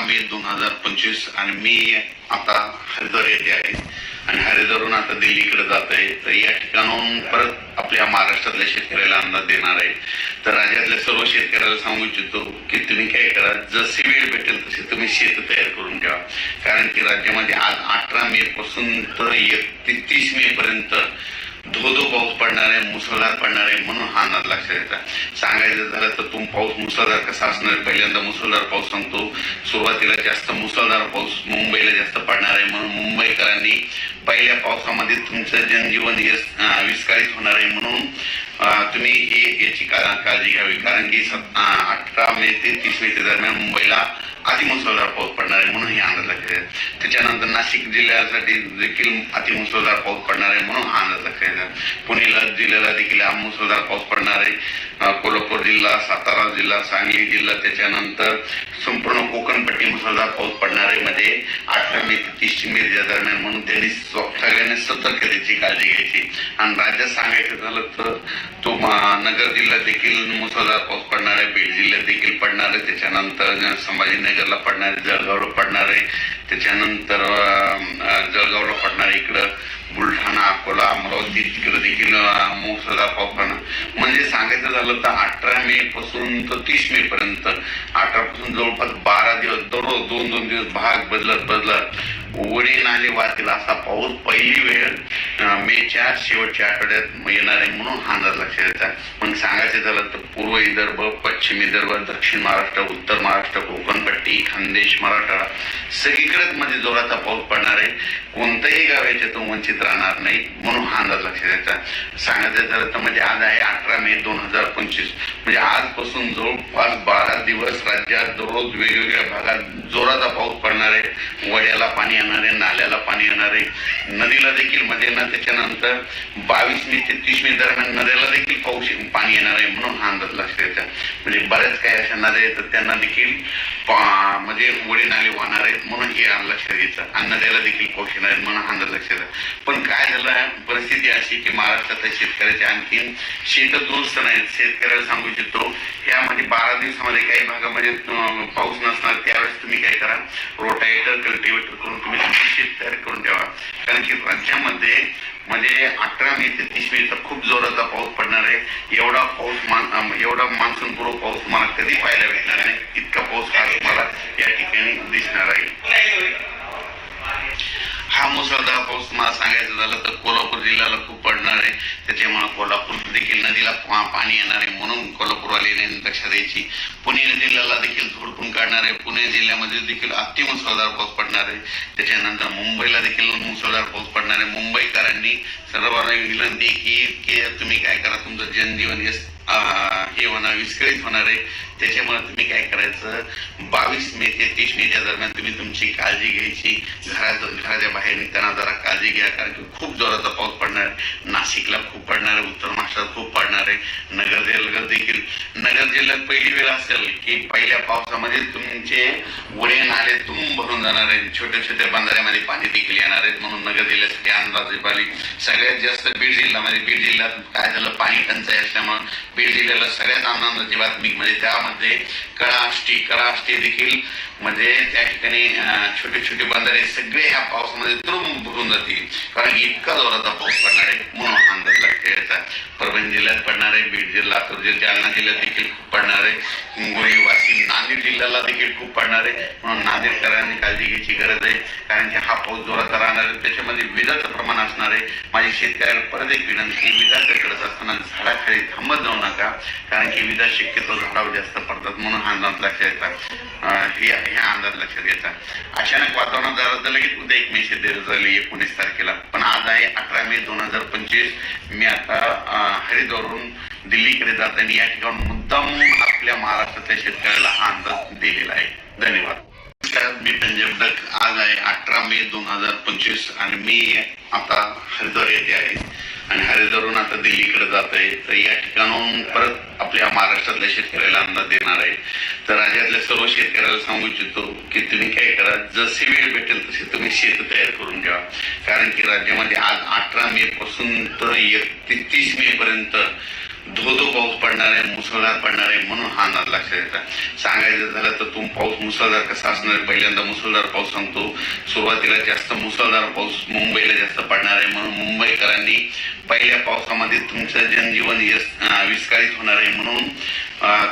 मे दोन हजार पंचवीस आणि मी आता हरिद्वार येथे आहे. आणि हरिद्वारून आता दिल्लीकडे जात आहे. तर या ठिकाणाहून परत आपल्या महाराष्ट्रातल्या शेतकऱ्याला अंदाज देणार आहे. तर राज्यातल्या सर्व शेतकऱ्याला सांगू इच्छितो की तुम्ही काय करा जशी वेळ भेटेल तशी तुम्ही शेत तयार करून ठेवा. कारण की राज्यामध्ये आज अठरा मे पासून तर एकतीस मे पर्यंत धो धो पाऊस पडणार आहे मुसळधार पडणार आहे म्हणून हा अंदाज लक्षात येतात सांगायचं झालं तर तुम पाऊस मुसळधार कसा असणार? आहे? पहिल्यांदा मुसळधार पाऊस सांगतो. सुरुवातीला जास्त मुसळधार पाऊस मुंबईला जास्त पडणार आहे म्हणून मुंबईकरांनी पहिल्या पावसामध्ये तुमचं जनजीवन हे, विस्कळीत होणार आहे म्हणून तुम्ही हे याची काळजी घ्यावी. कारण की अठरा मे ते तीस मे दरम्यान मुंबईला अतिमुसळधार पाऊस पडणार आहे म्हणून हे अंदाज लागले त्याच्यानंतर नाशिक जिल्ह्यासाठी देखील अतिमुसळधार पाऊस पडणार आहे म्हणून हा अंदाज लक्षात पुणे जिल्ह्याला देखील मुसळधार पाऊस पडणार आहे. कोल्हापूर जिल्हा सातारा जिल्हा सांगली जिल्हा त्याच्यानंतर संपूर्ण कोकणपट्टी मुसळधार पाऊस पडणार आहे. म्हणजे अठरा मे ते तीस मे दरम्यान म्हणून त्यांनी सगळ्यांनी सतर्कतेची काळजी घ्यायची. आणि राज्यात सांगायचं झालं तर तो नगर जिल्ह्यात देखील मुसळधार पाऊस पडणार आहे. बीड जिल्ह्यात देखील पडणार आहे. त्याच्यानंतर संभाजीनगरला पडणारे जळगावला पडणार त्याच्यानंतर जळगावला पडणारे इकडं बुलढाणा अकोला अमरावती तिकडे देखील अं, मुसळधार पाऊस पडणार म्हणजे सांगायचं झालं तर अठरा मे पासून तर तीस मे पर्यंत अठरा पासून जवळपास बारा दिवस दररोज दोन दोन दिवस भाग बदलत बदलत उघडे नाले वाहतील असा पाऊस पहिली वेळ मेच्या शेवटच्या आठवड्यात येणार आहे म्हणून हा अंदाज लक्षात येतात मग सांगायचं झालं तर पूर्व विदर्भ पश्चिम विदर्भ दक्षिण महाराष्ट्र उत्तर महाराष्ट्र कोकणपट्टी खानदेश मराठवाडा सगळीकडेच म्हणजे जोराचा पाऊस पडणार आहे. कोणतंही गाव याच्यातून वंचित राहणार नाही म्हणून हा अंदाज लक्षात येतात सांगायचं झालं तर म्हणजे आज आहे अठरा मे दोन हजार पंचवीस. म्हणजे आजपासून जवळपास बारा दिवस राज्यात दररोज वेगवेगळ्या भागात जोराचा पाऊस पडणार आहे. वड्याला पाणी येणार आहे नाल्याला पाणी येणार आहे नदीला देखील मध्ये ना त्याच्यानंतर बावीस मे ते तीस मे दरम्यान नद्याला देखील पाऊस पाणी येणार आहे म्हणून हा अंदाज लक्षात येतात म्हणजे बऱ्याच काही अशा नद्या आहेत तर त्यांना देखील म्हणजे वडे नाले वाहणार आहेत म्हणून हे अंदाज लक्षात घ्यायचं आणि नद्याला देखील पाऊस येणार आहे म्हणून हा अंदाज लक्षात येतात पण काय झालं परिस्थिती अशी की महाराष्ट्रातल्या शेतकऱ्याचे आणखीन शेत दुरुस्त नाहीत. शेतकऱ्याला सांगू इच्छितो यामध्ये बारा दिवसामध्ये काही भागामध्ये पाऊस नसणार. त्यावेळेस तुम्ही काय करा रोटावेटर कल्टिवेटर करून तुम्ही तुमची तयार करून ठेवा. कारण की राज्यामध्ये म्हणजे अठरा मे ते तीस मे तर खूप जोराचा पाऊस पडणार आहे. एवढा पाऊस मान एवढा मान्सून पूर्व पाऊस मला कधी पाहायला भेटणार नाही. इतका पाऊस हा तुम्हाला या ठिकाणी दिसणार आहे. हा मुसळधार पाऊस तुम्हाला सांगायचं झालं तर कोल्हापूर जिल्ह्याला खूप पडणार आहे. त्याच्यामुळे कोल्हापूर देखील नदीला पाणी येणार आहे म्हणून कोल्हापूरवाले लक्षात द्यायची पुणे जिल्ह्याला देखील झोडपून काढणार आहे. पुणे जिल्ह्यामध्ये देखील अतिमुसळधार पाऊस पडणार आहे. त्याच्यानंतर मुंबईला देखील मुसळधार पाऊस पडणार आहे. मुंबईकरांनी सर्वांना विनंती की तुम्ही काय करा तुमचं जनजीवन हे हे होणार विस्कळीत होणार आहे. त्याच्यामुळे तुम्ही काय करायचं? बावीस मे ते तीस मेच्या दरम्यान तुम्ही तुमची काळजी घ्यायची. घरात घराच्या बाहेर त्यांना जरा काळजी घ्या कारण की खूप जोराचा पाऊस पडणार आहे. नाशिकला खूप पडणार आहे उत्तर महाराष्ट्रात खूप पडणार आहे. नगर जिल्ह्यात देखील नगर जिल्ह्यात पहिली वेळ असेल की पहिल्या पावसामध्ये तुमचे वडे नाले तुम भरून जाणार आहेत. छोट्या छोट्या बंधाऱ्यामध्ये पाणी देखील येणार आहेत. म्हणून नगर जिल्ह्यासाठी अंदाज पाहिली सगळ्यात जास्त बीड जिल्हा म्हणजे बीड जिल्ह्यात काय झालं? पाणी टंचाई असल्यामुळे बीड जिल्ह्याला सगळ्यात आनंदाची बातमी म्हणजे त्यामध्ये कळाष्टी कळाष्टी देखील म्हणजे त्या ठिकाणी छोटे छोटे बंधारे सगळे ह्या पावसामध्ये तुरुंब भरून जातील. कारण इतका जोराचा पाऊस पडणार आहे म्हणून हा अंदाज लक्षात येतात परभणी जिल्ह्यात पडणार आहे बीड जिल्हा लातूर जिल्हा जालना जिल्ह्यात देखील खूप पडणार आहे. हिंगोली वाशिम नांदेड जिल्ह्याला देखील खूप पडणार आहे. म्हणून नांदेडकरांनी काळजी घ्यायची गरज आहे. कारण की हा पाऊस जोराचा राहणार आहे. त्याच्यामध्ये विजाचं प्रमाण असणार आहे. माझी शेतकऱ्याला परत एक विनंती विजा करत असताना झाडाखाली थांबत जाऊ नका कारण की विजा शक्यतो झाडावर जास्त पडतात म्हणून हा अंदाज लक्षात येतात हे ह्या अंदाज लक्षात घ्यायचा अचानक वातावरण झालं तर लगेच उद्या एक मे देत झाली एकोणीस तारखेला पण आज आहे अठरा मे दोन हजार पंचवीस. मी आता हरिद्वारहून हरिद्वारून दिल्लीकडे जाताना या ठिकाणी मुद्दाम आपल्या महाराष्ट्रातल्या शेतकऱ्याला हा अंदाज दिलेला आहे. धन्यवाद. मी पंजाब डक आज आहे अठरा मे दोन हजार पंचवीस आणि मी आता हरिद्वार येथे आहे. आणि हरिद्वारून आता दिल्लीकडे जात आहे तर या ठिकाणाहून परत आपल्या महाराष्ट्रातल्या शेतकऱ्याला अंदाज देणार आहे. तर राज्यातल्या सर्व शेतकऱ्याला सांगू इच्छितो की तुम्ही काय करा जशी वेळ भेटेल तशी तुम्ही शेत तयार करून घ्या. कारण की राज्यामध्ये आज अठरा मे पासून तर एकतीस मे पर्यंत धोतो पाऊस पडणार आहे मुसळधार पडणार आहे म्हणून हा अंदाज लक्षात येतात सांगायचं झालं तर तुम पाऊस मुसळधार कसा असणार आहे? पहिल्यांदा मुसळधार पाऊस सांगतो. सुरुवातीला जास्त मुसळधार पाऊस मुंबईला जास्त पडणार आहे म्हणून मुंबईकरांनी पहिल्या पावसामध्ये तुमचं जनजीवन यस- विस्कळीत होणार आहे म्हणून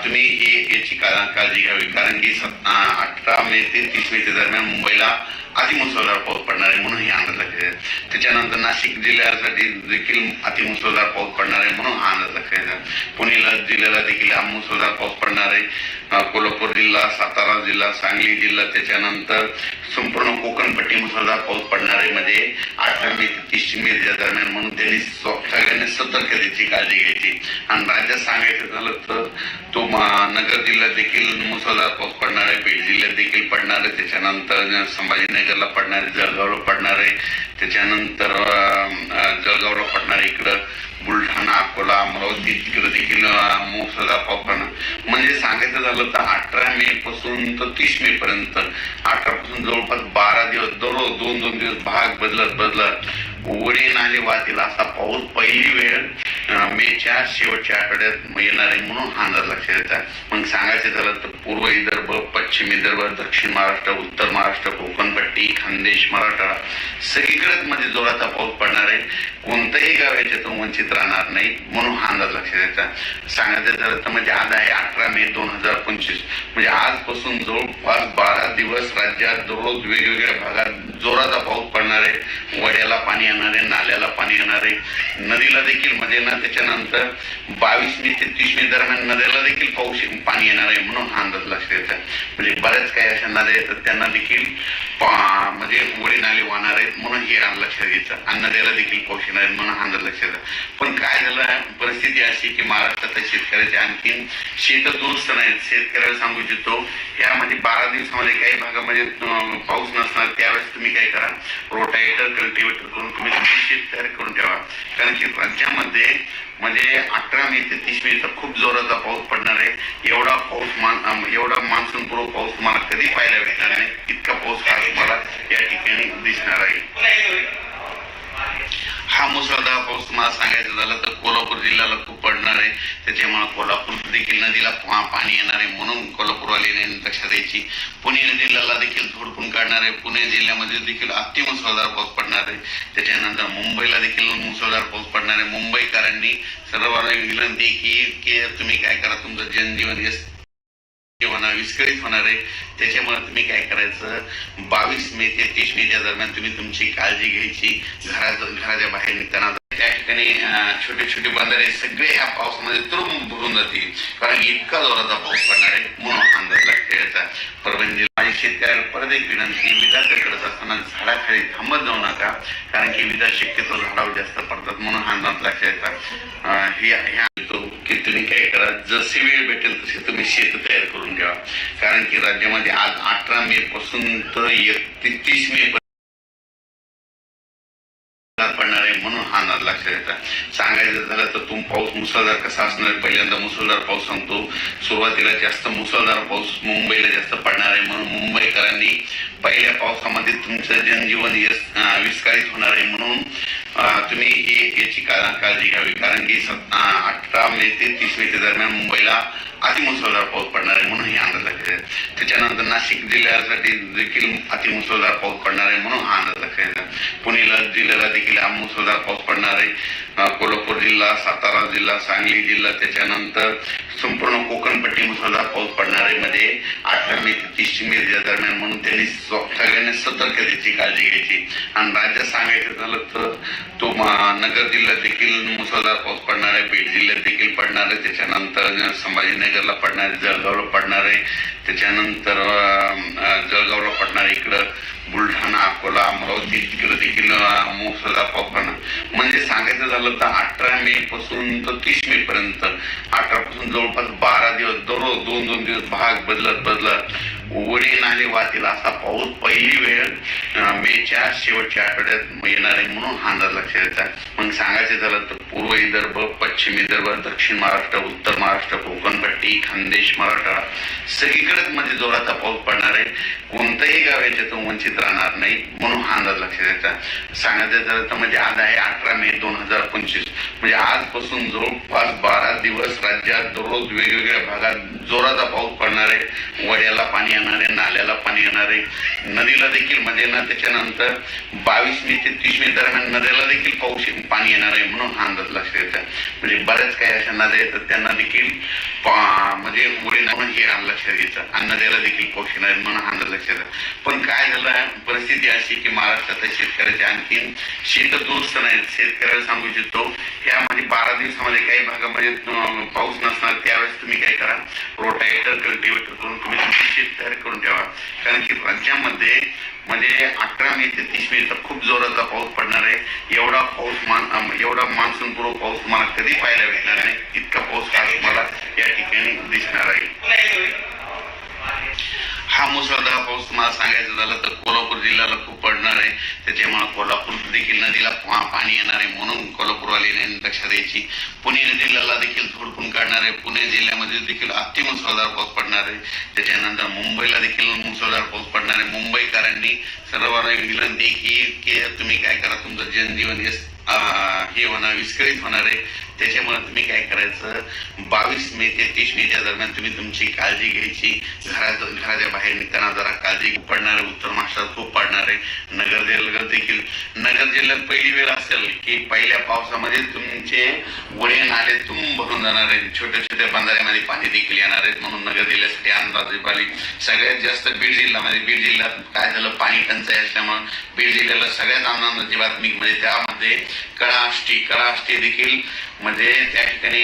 तुम्ही याची का- काळजी घ्यावी. कारण की अठरा मे ते तीस मे दरम्यान मुंबईला अतिमुसळधार पाऊस पडणार आहे म्हणून हे अंदाज लक्षात त्याच्यानंतर नाशिक जिल्ह्यासाठी देखील अतिमुसळधार पाऊस पडणार आहे म्हणून हा अंदाज लक्षात पुणेला जिल्ह्याला देखील हा मुसळधार पाऊस पडणार आहे. कोल्हापूर जिल्हा सातारा जिल्हा सांगली जिल्हा त्याच्यानंतर संपूर्ण कोकणपट्टी मुसळधार पाऊस पडणारे मध्ये म्हणजे ते तीस मेच्या दरम्यान म्हणून त्यांनी सगळ्यांनी सतर्कतेची काळजी घ्यायची. आणि राज्यात सांगायचं झालं तर तो नगर जिल्ह्यात देखील मुसळधार पाऊस पडणार आहे बीड जिल्ह्यात देखील पडणार आहे. त्याच्यानंतर संभाजीनगरला पडणार आहे जळगावला पडणार आहे. त्याच्यानंतर जळगावला पडणार आहे इकडं. बुलढाणा अकोला अमरावती तिकडे देखील मुसळधार पाऊस पडणार म्हणजे सांगायचं झालं तर अठरा मे पासून तर तीस मे पर्यंत. अठरा पासून जवळपास बारा दिवस दररोज दोन दोन दिवस भाग बदलत बदलत. उघडे नाले वाहतील असा पाऊस पहिली वेळ मेच्या शेवटच्या आठवड्यात येणार आहे म्हणून हा अंदाज लक्षात येतात मग सांगायचं झालं तर पूर्व विदर्भ पश्चिम विदर्भ दक्षिण महाराष्ट्र उत्तर महाराष्ट्र कोकणपट्टी खानदेश मराठा सगळीकडेच मध्ये जोराचा पाऊस पडणार आहे. कोणतंही गाव याच्यातून वंचित राहणार नाही म्हणून हा अंदाज लक्षात द्यायचा सांगायचं झालं तर म्हणजे आज आहे अठरा मे दोन हजार पंचवीस. म्हणजे आजपासून जवळपास बारा दिवस राज्यात दररोज वेगवेगळ्या भागात जोराचा पाऊस पडणार आहे. वड्याला पाणी येणार आहे नाल्याला पाणी येणार आहे. नदीला देखील म्हणजे ना त्याच्यानंतर बावीस मे ते तीस मे दरम्यान नद्याला देखील पाऊस पाणी येणार आहे म्हणून हा अंदाज लक्षात येतात म्हणजे बऱ्याच काही अशा नद्या येतात त्यांना देखील म्हणजे वडे नाले वाहणार आहेत म्हणून हे अंदाज लक्षात येतं. आणि नद्याला देखील पाऊस येणार आहे म्हणून हा लक्षात येतात पण काय झालं परिस्थिती अशी की महाराष्ट्रातल्या शेतकऱ्याचे आणखीन शेत दुरुस्त नाहीत. शेतकऱ्याला सांगू इच्छितो यामध्ये म्हणजे बारा दिवसामध्ये काही भागामध्ये पाऊस नसणार त्यावेळेस तुम्ही काय करा रोटायटर कल्टिवेटर करून तुम्ही शेत तयार करून ठेवा. कारण की राज्यामध्ये म्हणजे अठरा मे ते तीस मे तर खूप जोराचा पाऊस पडणार आहे. एवढा पाऊस मान एवढा मान्सून पूर्व पाऊस तुम्हाला कधी पाहायला भेटणार नाही. इतका पाऊस हा तुम्हाला या ठिकाणी दिसणार आहे. हा मुसळधार पाऊस तुम्हाला सांगायचं झालं तर कोल्हापूर जिल्ह्याला खूप पडणार आहे. त्याच्यामुळे कोल्हापूर देखील नदीला पाणी येणार आहे म्हणून कोल्हापूरवाले लक्षात द्यायची पुणे जिल्ह्याला देखील झोडपून काढणार आहे. पुणे जिल्ह्यामध्ये देखील अति मुसळधार पाऊस पडणार आहे. त्याच्यानंतर मुंबईला देखील मुसळधार पाऊस पडणार आहे. मुंबईकरांनी सर्वांना विनंती की तुम्ही काय करा तुमचं जनजीवन होणार विस्कळीत होणार आहे. त्याच्यामुळे तुम्ही काय करायचं? बावीस मे ते तीस मे च्या दरम्यान तुम्ही तुमची काळजी घ्यायची. घरात घराच्या बाहेर निघताना. त्या ठिकाणी छोटे छोटे बंधारे सगळे ह्या पावसामध्ये तुरुंब भरून जातील. कारण इतका जोराचा पाऊस पडणार आहे म्हणून अंदाज लागते याचा परभणी माझ्या माझी शेतकऱ्याला परत एक विनंती. विजाचं करत असताना झाडाखाली थांबत जाऊ नका. कारण की विजा शक्यतो झाडावर जास्त पडतात म्हणून अंदाज लक्षात येतात हे ह्या तो की तुम्ही काय करा? जशी वेळ भेटेल शेत तयार करून ठेवा कारण की राज्यामध्ये आज अठरा मे पासून तर एकतीस मे पडणार आहे म्हणून हा अंदाज लक्षात येतात सांगायचं झालं तर तुम पाऊस मुसळधार कसा असणार? आहे? पहिल्यांदा मुसळधार पाऊस सांगतो. सुरुवातीला जास्त मुसळधार पाऊस मुंबईला जास्त पडणार आहे म्हणून मुंबईकरांनी पहिल्या पावसामध्ये तुमचं जनजीवन यस- विस्कळीत होणार आहे म्हणून तुम्ही याची काळजी घ्यावी. कारण की अठरा मे ते तीस मेच्या दरम्यान मुंबईला अतिमुसळधार पाऊस पडणार आहे म्हणून हे अंदाज लक्षात आहे त्याच्यानंतर नाशिक जिल्ह्यासाठी देखील अतिमुसळधार पाऊस पडणार आहे म्हणून हा अंदाज लक्षात येतात पुणेला जिल्ह्याला देखील मुसळधार पाऊस पडणार आहे. कोल्हापूर जिल्हा सातारा जिल्हा सांगली जिल्हा त्याच्यानंतर संपूर्ण कोकणपट्टी मुसळधार पाऊस पडणार आहे अठरा मे ते तीस मे दरम्यान म्हणून त्यांनी सगळ्यांनी सतर्कतेची काळजी घ्यायची. आणि राज्यात सांगायचं झालं तर तो नगर जिल्ह्यात देखील मुसळधार पाऊस पडणार आहे बीड जिल्ह्यात देखील पडणार आहे त्याच्यानंतर संभाजीनगरला पडणार आहे जळगावला पडणार आहे त्याच्यानंतर जळगावला पडणार आहे इकडं बुलढाणा अकोला अमरावती तिकडे देखील मुसळधार पाऊस पडणार म्हणजे सांगायचं झालं तर अठरा मे पासून तर तीस मे पर्यंत. अठरा पासून जवळपास बारा दिवस दररोज दोन दोन दिवस भाग बदलत बदलत. उघडे नाले वाहतील असा पाऊस पहिली वेळ मेच्या शेवटच्या आठवड्यात येणार आहे म्हणून हा अंदाज लक्षात यायचा मग सांगायचं झालं तर पूर्व विदर्भ पश्चिम विदर्भ दक्षिण महाराष्ट्र उत्तर महाराष्ट्र कोकणपट्टी खानदेश मराठा सगळीकडेच म्हणजे जोराचा पाऊस पडणार आहे. कोणतंही गाव याच्यातून वंचित राहणार नाही म्हणून हा अंदाज लक्षात यायचा सांगायचं झालं तर म्हणजे आज आहे अठरा मे दोन हजार पंचवीस. म्हणजे आजपासून जवळपास बारा दिवस राज्यात दररोज वेगवेगळ्या भागात जोराचा पाऊस पडणार आहे. वड्याला पाणी येणार आहे नाल्याला पाणी येणार. आहे नदीला देखील म्हणजे ना त्याच्यानंतर बावीस मे ते तीस मे दरम्यान नद्याला देखील पाऊस पाणी येणार आहे म्हणून हा अंदाज लक्षात येतात म्हणजे बऱ्याच काही अशा नद्या येतात. त्यांना देखील म्हणजे उडे म्हणून हे लक्षात घ्यायचं आणि नद्याला देखील पाऊस येणार आहे म्हणून हा अंदाज लक्षात येतात पण काय झालं? परिस्थिती अशी की महाराष्ट्रातल्या शेतकऱ्याचे आणखीन शेत दुरुस्त नाहीत. शेतकऱ्याला सांगू इच्छितो यामध्ये बारा दिवसामध्ये काही भागामध्ये पाऊस नसणार. त्यावेळेस तुम्ही काय करा? रोटावेटर कल्टिवेटर करून तुम्ही शेत तयार करून ठेवा. कारण की राज्यामध्ये म्हणजे अठरा मे ते तीस मे तर खूप जोराचा पाऊस पडणार आहे. एवढा पाऊस मान एवढा मान्सून पूर्व पाऊस तुम्हाला कधी पाहायला भेटणार नाही. इतका पाऊस काळ तुम्हाला या ठिकाणी दिसणार आहे. हा मुसळधार पाऊस तुम्हाला सांगायचं झालं तर कोल्हापूर जिल्ह्याला खूप पडणार आहे. त्याच्यामुळे कोल्हापूर देखील नदीला पाणी येणार आहे म्हणून कोल्हापूरवाले लक्षात द्यायची पुणे जिल्ह्याला देखील झोडपून काढणार आहे. पुणे जिल्ह्यामध्ये देखील अति मुसळधार पाऊस पडणार आहे. त्याच्यानंतर मुंबईला देखील मुसळधार पाऊस पडणार आहे. मुंबईकरांनी सर्वांना विनंती की तुम्ही काय करा तुमचं जनजीवन हे होणार विस्कळीत होणार आहे. त्याच्यामुळे तुम्ही काय करायचं? बावीस मे ते तीस मेच्या दरम्यान तुम्ही तुमची काळजी घ्यायची. घरात घराच्या बाहेर निघताना जरा काळजी पडणार आहे उत्तर महाराष्ट्रात खूप पडणार आहे. नगर जिल्ह्यात देखील नगर जिल्ह्यात पहिली वेळ असेल की पहिल्या पावसामध्ये तुमचे वडे नाले तुम भरून जाणार आहेत. छोट्या छोट्या बंधाऱ्यामध्ये पाणी देखील येणार आहेत. म्हणून नगर जिल्ह्यासाठी अंदाजे पाली सगळ्यात जास्त बीड जिल्ह्यामध्ये बीड जिल्ह्यात काय झालं? पाणी टंचाई असल्यामुळे बीड जिल्ह्याला सगळ्यात आनंदाची बातमी म्हणजे त्यामध्ये कळाष्टी कळाष्टी देखील म्हणजे त्या ठिकाणी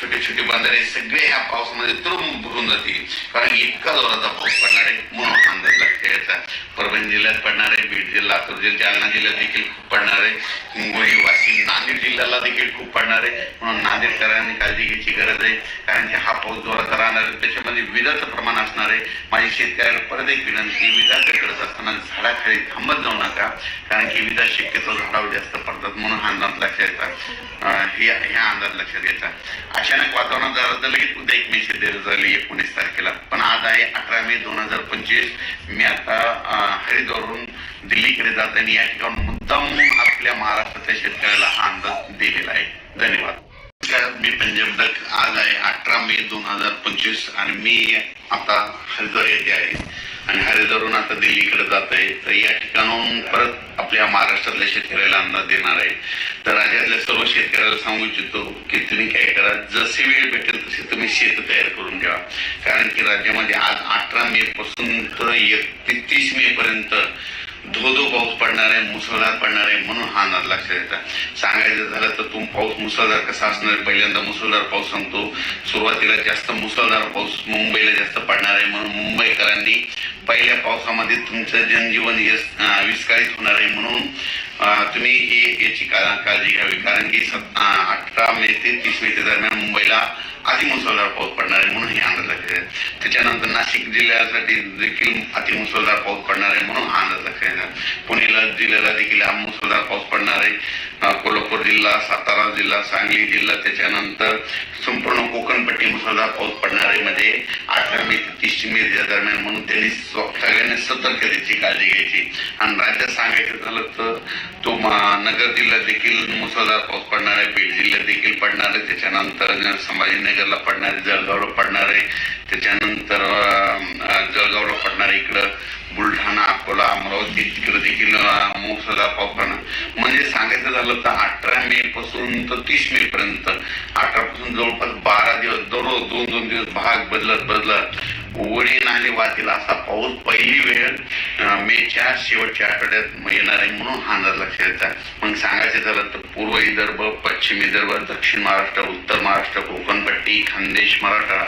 छोटे छोटे बंधारे सगळे ह्या पावसामध्ये तुरुंब भरून जातील. कारण इतका जोराचा पाऊस पडणार आहे म्हणून अंदाज लागते याचा परभणी जिल्ह्यात पडणार आहे बीड जिल्हा लातूर जिल्हा जालना जिल्ह्यात देखील खूप पडणार आहे. हिंगोली वाशिम नांदेड जिल्ह्याला देखील खूप पडणार आहे. म्हणून नांदेडकरांनी काळजी घ्यायची गरज आहे. कारण की हा पाऊस जोराचा राहणार आहे त्याच्यामध्ये विजाचं प्रमाण असणार आहे. माझी शेतकऱ्याला परत एक विनंती विजा करत असताना झाडाखाली थांबत जाऊ नका. कारण की विजा शक्यतो झाडावर जास्त पडतात म्हणून हा अंदाज लक्षात येतात हे ह्या अंदाज लक्षात घ्यायचा. अचानक वातावरण झालं तर लगेच उद्या एक मेसेज दिली झाली एकोणीस तारखेला. पण आज आहे अकरा मे दोन हजार पंचवीस. मी आता हरिद्वारहून दिल्लीकडे जात आणि या ठिकाणी मुद्दाम आपल्या महाराष्ट्राच्या शेतकऱ्याला हा अंदाज दिलेला आहे. धन्यवाद. मी पंजाब दक आज आहे अठरा मे दोन हजार पंचवीस आणि मी आता हरिद्वार येथे आहे. आणि हरिद्वारून आता दिल्लीकडे जात आहे. तर या ठिकाणाहून परत आपल्या महाराष्ट्रातल्या शेतकऱ्याला अंदाज देणार आहे. तर राज्यातल्या सर्व शेतकऱ्याला सांगू इच्छितो की तुम्ही काय करा. जशी वेळ भेटेल तशी तुम्ही शेत तयार करून ठेवा कारण की राज्यामध्ये आज अठरा मे पासून तर एकतीस मे पर्यंत धो धो पाऊस पडणार आहे मुसळधार पडणार आहे म्हणून हा अंदाज लक्षात येतात सांगायचं झालं तर तुम पाऊस मुसळधार कसा असणार आहे? पहिल्यांदा मुसळधार पाऊस सांगतो. सुरुवातीला जास्त मुसळधार पाऊस मुंबईला जास्त पडणार आहे म्हणून मुंबईकरांनी पहिल्या पावसामध्ये तुमचं जनजीवन हे विस्कळीत होणार आहे म्हणून तुम्ही ही याची का- काळजी घ्यावी. कारण की सत- अठरा मे ते तीस मे दरम्यान मुंबईला अतिमुसळधार पाऊस पडणार आहे म्हणून हे अंदाज खेळ त्याच्यानंतर नाशिक जिल्ह्यासाठी देखील अतिमुसळधार पाऊस पडणार आहे म्हणून हा अंदाज लक्षात पुणे जिल्ह्याला देखील हा मुसळधार पाऊस पडणार आहे. कोल्हापूर जिल्हा सातारा जिल्हा सांगली जिल्हा त्याच्यानंतर संपूर्ण कोकणपट्टी मुसळधार पाऊस पडणार आहे. म्हणजे अठरा मे ते तीस मे या दरम्यान म्हणून त्यांनी सगळ्यांनी सतर्कतेची काळजी घ्यायची. आणि राज्यात सांगायचं झालं तर तो नगर जिल्ह्यात देखील मुसळधार पाऊस पडणार आहे. बीड जिल्ह्यात देखील पडणार आहे. त्याच्यानंतर संभाजीनगरला पडणार आहे जळगावला पडणार आहे त्याच्यानंतर जळगावला पडणार आहे इकडं बुलढाणा अकोला अमरावती तिकडे देखील मुसळधार पाऊस पडणार म्हणजे सांगायचं झालं तर अठरा मे पासून तर तीस मे पर्यंत. अठरा पासून जवळपास बारा दिवस दररोज दोन दोन दिवस भाग बदलत बदलत वडे नाले वाहतील असा पाऊस पहिली वेळ मेच्या शेवटच्या आठवड्यात येणार आहे म्हणून हा अंदाज लक्षात येतात मग सांगायचं झालं तर पूर्व विदर्भ पश्चिम विदर्भ दक्षिण महाराष्ट्र उत्तर महाराष्ट्र कोकणपट्टी खानदेश मराठा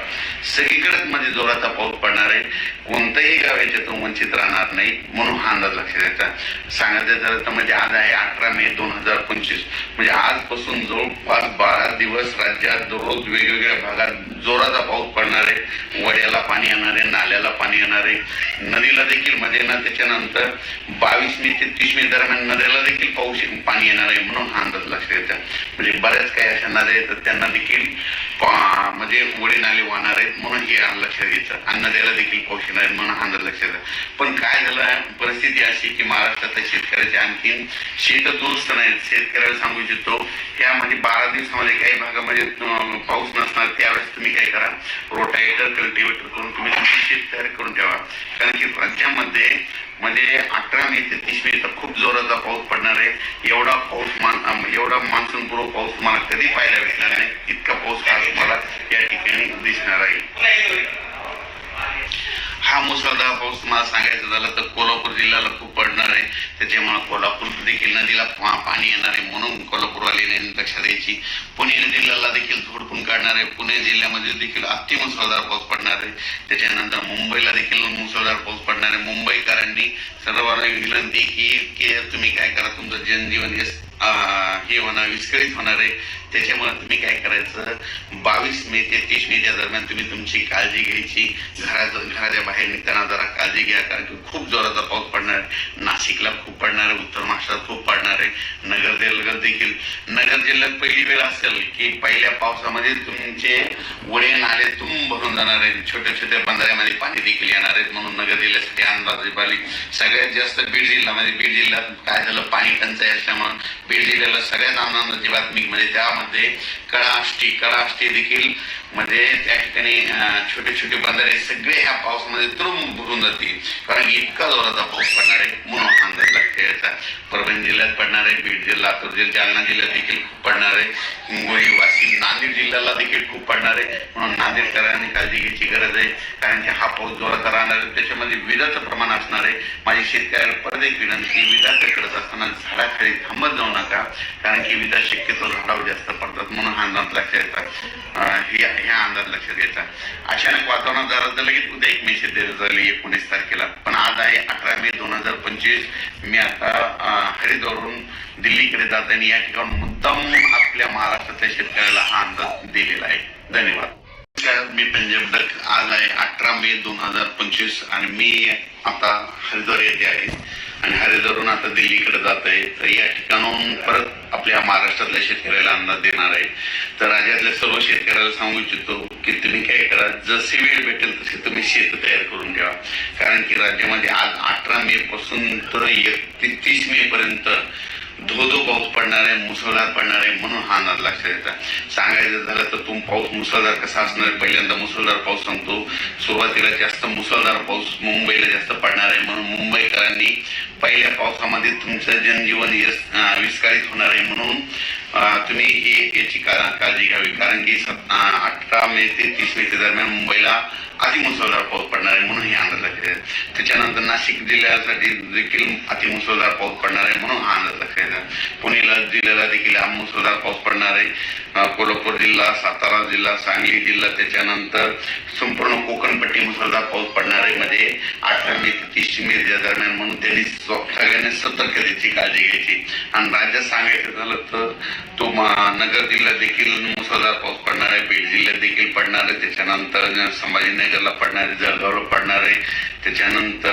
सगळीकडेच म्हणजे जोराचा पाऊस पडणार आहे. कोणतंही गाव याच्यातून वंचित राहणार नाही म्हणून हा अंदाज लक्षात येतात सांगायचं झालं तर म्हणजे आज आहे अठरा मे दोन हजार पंचवीस. म्हणजे आजपासून जवळपास बारा दिवस राज्यात दररोज वेगवेगळ्या भागात जोराचा पाऊस पडणार आहे. वड्याला पाणी येणार आहे नाल्याला पाणी येणार आहे. नदीला देखील मध्ये ना त्याच्यानंतर बावीस मे ते तीस मे दरम्यान नद्याला देखील पाऊस पाणी येणार आहे म्हणून हा अंदाज लक्षात येतं. म्हणजे बऱ्याच काही अशा नद्या आहेत तर त्यांना देखील म्हणजे वडे नाले वाहणार आहेत म्हणून हे लक्षात घ्यायचं आणि नद्याला देखील पाऊस येणार आहे म्हणून हा अंदाज लक्षात येतं. पण काय झालं परिस्थिती अशी की महाराष्ट्रातल्या शेतकऱ्याचे आणखीन शेत दुरुस्त नाहीत. शेतकऱ्याला सांगू इच्छितो ह्या म्हणजे बारा दिवसामध्ये काही भागामध्ये पाऊस नसणार त्यावेळेस तुम्ही काय करा रोटावेटर कल्टिवेटर करून तुम्ही तुमची शेत तयार करून ठेवा. कारण की राज्यामध्ये म्हणजे अठरा मे ते तीस मे तर खूप जोराचा पाऊस पडणार आहे. एवढा पाऊस मान एवढा मान्सून पूर्व पाऊस तुम्हाला कधी पाहायला भेटणार नाही. इतका पाऊस हा तुम्हाला या ठिकाणी दिसणार आहे. हा मुसळधार पाऊस तुम्हाला सांगायचं झालं तर कोल्हापूर जिल्ह्याला खूप पडणार आहे. त्याच्यामुळे कोल्हापूर देखील नदीला पा- पाणी येणार आहे म्हणून कोल्हापूरवाले लक्षात द्यायची पुणे जिल्ह्याला देखील झोडपून काढणार आहे. पुणे जिल्ह्यामध्ये देखील अतिमुसळधार पाऊस पडणार आहे. त्याच्यानंतर मुंबईला देखील मुसळधार पाऊस पडणार आहे. मुंबईकरांनी सर्वांना विनंती की की तुम्ही काय करा तुमचं जनजीवन हे होणार विस्कळीत होणार आहे. त्याच्यामुळे तुम्ही काय करायचं? बावीस मे ते तीस मेच्या दरम्यान तुम्ही तुमची काळजी घ्यायची. घरात घराच्या बाहेर निघताना जरा काळजी घ्या कारण की खूप जोराचा पाऊस पडणार आहे. नाशिकला खूप पडणार आहे. उत्तर महाराष्ट्रात खूप पडणार आहे. नगर जिल्ह्यात देखील. नगर जिल्ह्यात पहिली वेळ असेल की पहिल्या पावसामध्ये तुमचे वडे नाले तुंब भरून जाणार आहेत. छोट्या छोट्या बंधाऱ्यामध्ये पाणी देखील येणार आहेत. म्हणून नगर जिल्ह्यासाठी अंदाज बाली सगळ्यात जास्त बीड जिल्ह्यामध्ये बीड जिल्ह्यात काय झालं? पाणी टंचाई असल्यामुळे दिलेल्या जिल्ह्याला सगळ्यात आनंदाची बातमी म्हणजे त्यामध्ये कळाष्टी कळाष्टी देखील म्हणजे त्या ठिकाणी छोटे छोटे बंधारे सगळे ह्या पावसामध्ये तुरुंब भरून जातील. कारण इतका जोराचा पाऊस पडणार आहे म्हणून अंदाज लागते याचा परभणी जिल्ह्यात पडणार आहे बीड जिल्हा लातूर जिल्हा जालना जिल्ह्यात देखील खूप पडणार आहे. हिंगोली वाशिम नांदेड जिल्ह्याला देखील खूप पडणार आहे. म्हणून नांदेडकरांनी काळजी घ्यायची गरज आहे. कारण की हा पाऊस जोराचा राहणार आहे त्याच्यामध्ये विजाचं प्रमाण असणार आहे. माझी शेतकऱ्याला परत एक विनंती विजाचं करत असताना झाडाखाली थांबत जाऊ नका. कारण की विजा शक्यतो झाडावर जास्त पडतात म्हणून हा अंदाज लक्षात येतात ही हे ह्या अंदाज लक्षात घ्यायचा. अचानक वातावरणात जरा तर लगेच उद्या एक मेसेज झाली एकोणीस तारखेला. पण आज आहे अठरा मे दोन हजार पंचवीस. मी आता हरिद्वारहून दिल्लीकडे जात आणि या ठिकाणी मुद्दाम आपल्या महाराष्ट्रातल्या शेतकऱ्याला हा अंदाज दिलेला आहे. धन्यवाद. मी पंजाब दख आज आहे अठरा मे दोन हजार पंचवीस आणि मी आता हरिद्वार येथे आहे. आणि हरिद्वारून आता दिल्लीकडे जात आहे तर या ठिकाणाहून परत आपल्या महाराष्ट्रातल्या शेतकऱ्याला अंदाज देणार आहे. तर राज्यातल्या सर्व शेतकऱ्याला सांगू इच्छितो की तुम्ही काय करा जशी वेळ भेटेल तशी तुम्ही शेत तयार करून ठेवा कारण की राज्यामध्ये आज अठरा मे पासून तर एकतीस मे पर्यंत धो धो पाऊस पडणार आहे मुसळधार पडणार आहे म्हणून हा अंदाज लक्षात येतात सांगायचं झालं तर तुम पाऊस मुसळधार कसा असणार आहे? पहिल्यांदा मुसळधार पाऊस सांगतो. सुरुवातीला जास्त मुसळधार पाऊस मुंबईला जास्त पडणार आहे म्हणून मुंबईकरांनी पहिल्या पावसामध्ये तुमचं जनजीवन विस्कारित विस्कळीत होणार आहे म्हणून तुम्ही हे याची का- काळजी घ्यावी. कारण की अठरा मे ते तीस मेच्या दरम्यान मुंबईला अतिमुसळधार पाऊस पडणार आहे म्हणून हे अंदाज लक्षात येतात त्याच्यानंतर नाशिक जिल्ह्यासाठी देखील अतिमुसळधार पाऊस पडणार आहे म्हणून हा अंदाज लक्षात येतात पुणेला जिल्ह्याला देखील हा मुसळधार पाऊस पडणार आहे. कोल्हापूर जिल्हा सातारा जिल्हा सांगली जिल्हा त्याच्यानंतर संपूर्ण कोकणपट्टी मुसळधार पाऊस पडणार आहे. मध्ये अठरा मे ते तीस मे दरम्यान म्हणून त्यांनी सगळ्यांनी सतर्कतेची काळजी घ्यायची. आणि राज्यात सांगायचं झालं तर तो नगर जिल्ह्यात देखील मुसळधार पाऊस पडणार आहे. बीड जिल्ह्यात देखील पडणार आहे. त्याच्यानंतर संभाजीनगरला पडणार आहे. जळगावला पडणार आहे. त्याच्यानंतर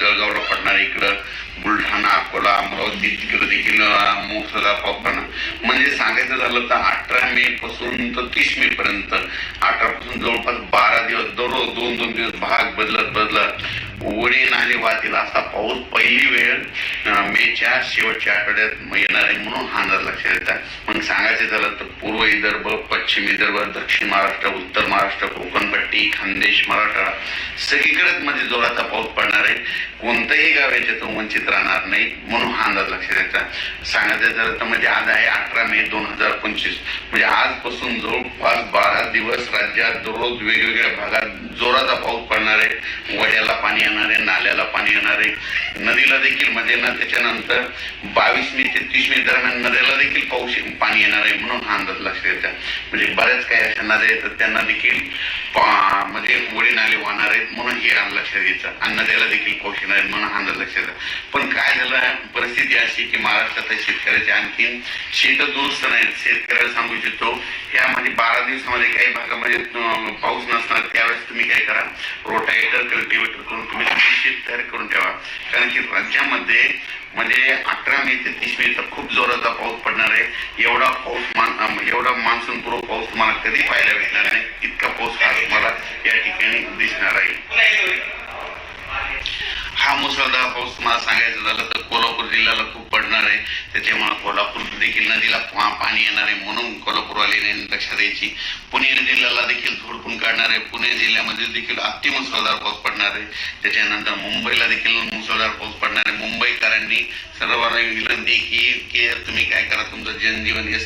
जळगावला पडणार आहे. इकडं बुलढाणा अकोला अमरावती तिकडे देखील अं, मुसळधार पाऊस पडणार म्हणजे सांगायचं झालं तर अठरा मे पासून तर तीस मे पर्यंत. अठरा पासून जवळपास बारा दिवस दररोज दोन दोन दिवस भाग बदलत बदलत वडे नाले वाहतील असा पाऊस पहिली वेळ मेच्या शेवटच्या आठवड्यात येणार आहे म्हणून हा अंदाज लक्षात येतात. मग सांगायचं झालं तर पूर्व विदर्भ पश्चिम विदर्भ दक्षिण महाराष्ट्र उत्तर महाराष्ट्र कोकणपट्टी खानदेश मराठा सगळीकडेच म्हणजे मध्ये जोराचा पाऊस पडणार आहे. कोणतंही गाव याच्यातून वंचित राहणार नाही म्हणून हा अंदाज लक्षात येतात. सांगायचं झालं तर म्हणजे आज आहे अठरा मे दोन हजार पंचवीस. म्हणजे आजपासून जवळपास बारा दिवस राज्यात दररोज वेगवेगळ्या भागात जोराचा पाऊस पडणार आहे. वड्याला पाणी येणार आहे नाल्याला पाणी येणार. आहे नदीला देखील म्हणजे ना त्याच्यानंतर बावीस मे ते तीस मे दरम्यान नद्याला देखील पाऊस पाणी येणार आहे म्हणून हा अंदाज लक्षात येतात म्हणजे बऱ्याच काही अशा नद्या आहेत त्यांना देखील म्हणजे वडी नाले वाहणार आहेत म्हणून हे लक्षात येतं. आणि नद्याला देखील पाऊस येणार आहे म्हणून हा अंदाज लक्षात येतात पण काय झालं? परिस्थिती अशी की महाराष्ट्रातल्या शेतकऱ्याचे आणखीन शेत दुरुस्त नाहीत. शेतकऱ्याला सांगू इच्छितो ह्या म्हणजे बारा दिवसामध्ये काही भागामध्ये पाऊस नसणार. त्यावेळेस तुम्ही काय करा? रोटावेटर कल्टिवेटर करून निश्चित तयार करून ठेवा. कारण की राज्यामध्ये म्हणजे अठरा मे ते तीस मे तर खूप जोराचा पाऊस पडणार आहे. एवढा पाऊस मान एवढा मान्सून पूर्व पाऊस तुम्हाला कधी पाहायला भेटणार नाही. इतका पाऊस हा तुम्हाला या ठिकाणी दिसणार आहे. हा मुसळधार पाऊस तुम्हाला सांगायचं झालं तर कोल्हापूर जिल्ह्याला खूप पडणार आहे. त्याच्यामुळे कोल्हापूर देखील नदीला पा- पाणी येणार आहे म्हणून कोल्हापूरवाले लक्षात द्यायची. पुणे जिल्ह्याला देखील झोडपून काढणार आहे. पुणे जिल्ह्यामध्ये देखील अतिमुसळधार पाऊस पडणार आहे. त्याच्यानंतर मुंबईला देखील मुसळधार पाऊस पडणार आहे. मुंबईकरांनी सर्वांना विनंती की की तुम्ही काय करा तुमचं जनजीवन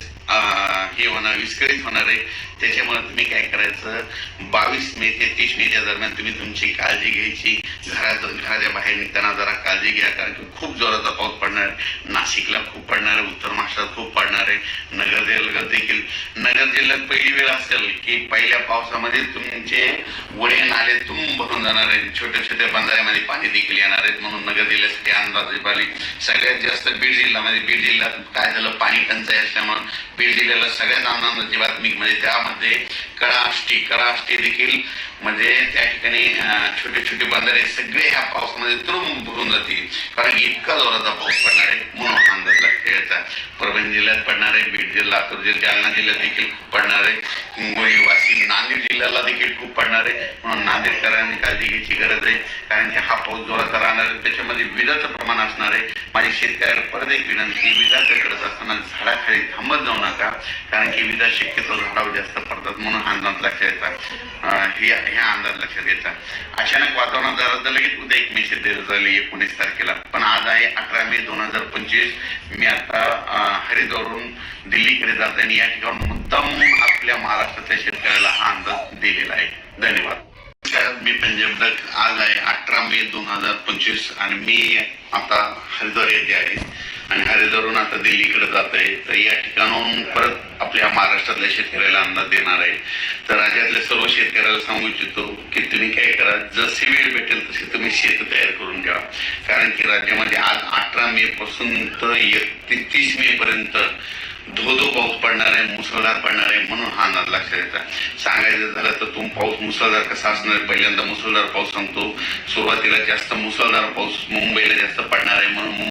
हे होणार विस्कळीत होणार आहे. त्याच्यामुळे तुम्ही काय करायचं? बावीस मे ते तीस मेच्या दरम्यान तुम्ही तुमची काळजी घ्यायची. घरात घराच्या बाहेर त्यांना जरा काळजी घ्या कारण की खूप जोराचा पाऊस पडणार आहे. नाशिकला खूप पडणार आहे उत्तर महाराष्ट्रात खूप पडणार आहे. नगर जिल्ह्यात देखील नगर जिल्ह्यात पहिली वेळ असेल की पहिल्या पावसामध्ये तुमचे वळे नाले तुम भरून जाणार आहेत. छोट्या छोट्या बंधाऱ्यामध्ये पाणी देखील येणार आहेत. म्हणून नगर जिल्ह्यासाठी अंदाज बाली सगळ्यात जास्त बीड जिल्ह्यामध्ये बीड जिल्ह्यात काय झालं? पाणी टंचाई असल्यामुळे बीड जिल्ह्याला सगळ्यात आनंदाची बातमी म्हणजे त्यामध्ये कळाष्टी कळाष्टी देखील म्हणजे त्या ठिकाणी छोटे छोटे बंधारे सगळे ह्या पावसामध्ये तुरुंब भरून जातील. कारण इतका जोराचा पाऊस पडणार आहे म्हणून हा अंदाज लक्षात परभणी जिल्ह्यात पडणार आहे बीड जिल्हा लातूर जिल्हा जालना जिल्ह्यात देखील खूप पडणार आहे. हिंगोली वाशिम नांदेड जिल्ह्याला देखील खूप पडणार आहे. म्हणून नांदेडकरांनी काळजी घ्यायची गरज आहे. कारण की हा पाऊस जोराचा राहणार आहे. त्याच्यामध्ये विजाचं प्रमाण असणार आहे. माझी शेतकऱ्याला परत एक विनंती विजाचं करत असताना झाडाखाली थांबत जाऊ नका. कारण की विजा शक्यतो झाडावर जास्त पडतात म्हणून अंदाज लक्षात येतात हे ह्या अंदाज लक्षात येतात अचानक वातावरणात जरा तर लगेच उद्या एक मेसेज दिलं झाली एकोणीस तारखेला. पण आज आहे अकरा मे दोन हजार पंचवीस. मी आता हरिद्वारून दिल्लीकडे जात आणि या ठिकाणी मुद्दाम आपल्या महाराष्ट्राच्या शेतकऱ्याला हा अंदाज दिलेला आहे. धन्यवाद. मी पंजाब दक आज आहे अठरा मे दोन हजार पंचवीस आणि मी आता हरिद्वार येथे आहे. आणि हरिद्वारून आता दिल्लीकडे जात आहे तर या ठिकाणाहून परत आपल्या महाराष्ट्रातल्या शेतकऱ्याला अंदाज देणार आहे. तर राज्यातल्या सर्व शेतकऱ्याला सांगू इच्छितो की तुम्ही काय करा जशी वेळ भेटेल तशी तुम्ही शेत तयार करून ठेवा कारण की राज्यामध्ये आज अठरा मे पासून तर एकतीस मे पर्यंत धो धो पाऊस पडणार आहे मुसळधार पडणार आहे म्हणून हा अंदाज लक्षात येतात सांगायचं झालं तर तुम पाऊस मुसळधार कसा असणार? आहे? पहिल्यांदा मुसळधार पाऊस सांगतो. सुरुवातीला जास्त मुसळधार पाऊस मुंबईला जास्त पडणार आहे म्हणून